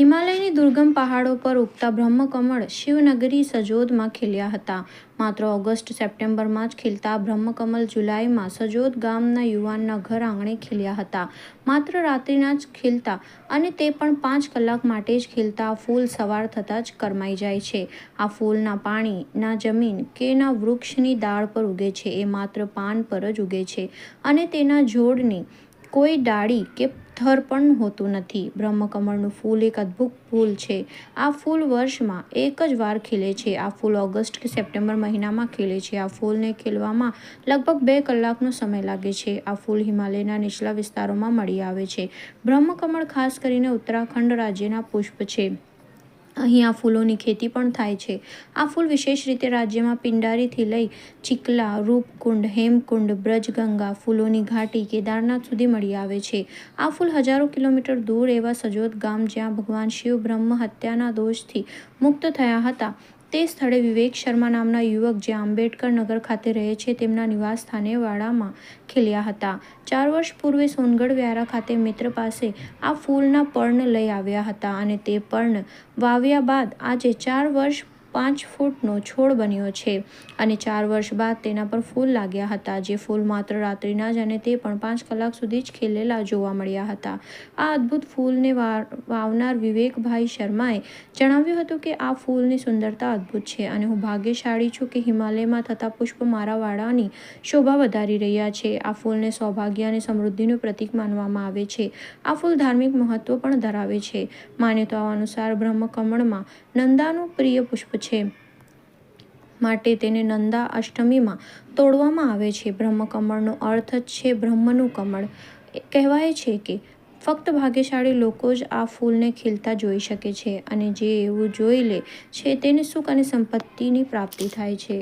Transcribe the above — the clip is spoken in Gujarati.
હિમાલયની દુર્ગમ પહાડો પર ઉગતા બ્રહ્મકમળ શિવનગરી સજોદમાં ખીલ્યા હતા. માત્ર ઓગસ્ટ, સપ્ટેમ્બરમાં જ ખીલતા બ્રહ્મકમલ જુલાઈમાં સજોદ ગામના યુવાનના ઘર આંગણે ખીલ્યા હતા. માત્ર રાત્રિના જ ખીલતા અને તે પણ પાંચ કલાક માટે જ ખીલતા ફૂલ સવાર થતાં જ કરમાઈ જાય છે. આ ફૂલના પાણી, ના જમીન કે ના વૃક્ષની દાળ પર ઉગે છે. એ માત્ર પાન પર જ ઉગે છે અને તેના છોડની કોઈ ડાળી કે થર પણ હોતું નથી. બ્રહ્મકમળનું ફૂલ એક અદ્ભુત ફૂલ છે. આ ફૂલ વર્ષમાં એક જ વાર ખીલે છે. આ ફૂલ ઓગસ્ટ કે સપ્ટેમ્બર મહિનામાં ખીલે છે. આ ફૂલને ખીલવામાં લગભગ બે કલાકનો સમય લાગે છે. આ ફૂલ હિમાલયના નીચલા વિસ્તારોમાં મળી આવે છે. બ્રહ્મકમળ ખાસ કરીને ઉત્તરાખંડ રાજ્યના પુષ્પ છે. અહીં આ ફૂલોની ખેતી પણ થાય છે. આ ફૂલ વિશેષ રીતે રાજ્યમાં પિંડારીથી લઈ ચીકલા, રૂપકુંડ, હેમકુંડ, બ્રજગંગા ફૂલોની ઘાટી કેદારનાથ સુધી મળી આવે છે. આ ફૂલ હજારો કિલોમીટર દૂર એવા સજોદ ગામ જ્યાં ભગવાન શિવ બ્રહ્મ હત્યાના દોષથી મુક્ત થયા હતા. તે સ્થળે વિવેક શર્મા નામના યુવક જે આંબેડકર નગર ખાતે રહે છે, તેમના નિવાસ સ્થાને વાડામાં ખીલ્યા હતા. ચાર વર્ષ પૂર્વે સોનગઢ વ્યારા ખાતે મિત્ર પાસે આ ફૂલના પર્ણ લઈ આવ્યા હતા અને તે પર્ણ વાવ્યા બાદ આજે ચાર વર્ષ પાંચ ફૂટનો છોડ બન્યો છે અને ચાર વર્ષ બાદ તેના પર ફૂલ લાગ્યા હતા. જે ફૂલ માત્ર રાત્રિના જ અને તે પણ પાંચ કલાક સુધી જ ખીલેલા જોવા મળ્યા હતા. આ અદ્ભુત ફૂલને વાવનાર વિવેકભાઈ શર્માએ જણાવ્યું હતું કે આ ફૂલની સુંદરતા અદ્ભુત છે અને હું ભાગ્યશાળી છું કે હિમાલયમાં થતા પુષ્પ મારા વાડાની શોભા વધારી રહ્યા છે. આ ફૂલને સૌભાગ્ય અને સમૃદ્ધિનું પ્રતીક માનવામાં આવે છે. આ ફૂલ ધાર્મિક મહત્વ પણ ધરાવે છે. માન્યતાઓ અનુસાર બ્રહ્મકમળમાં નંદાનું પ્રિય પુષ્પ છે. માટે તેને નંદા અષ્ટમીમાં તોડવામાં આવે છે. બ્રહ્મકમળનો અર્થ જ છે બ્રહ્મનું કમળ. કહેવાય છે કે ફક્ત ભાગ્યશાળી લોકો જ આ ફૂલને ખીલતા જોઈ શકે છે અને જે એવું જોઈ લે છે તેને સુખ અને સંપત્તિની પ્રાપ્તિ થાય છે.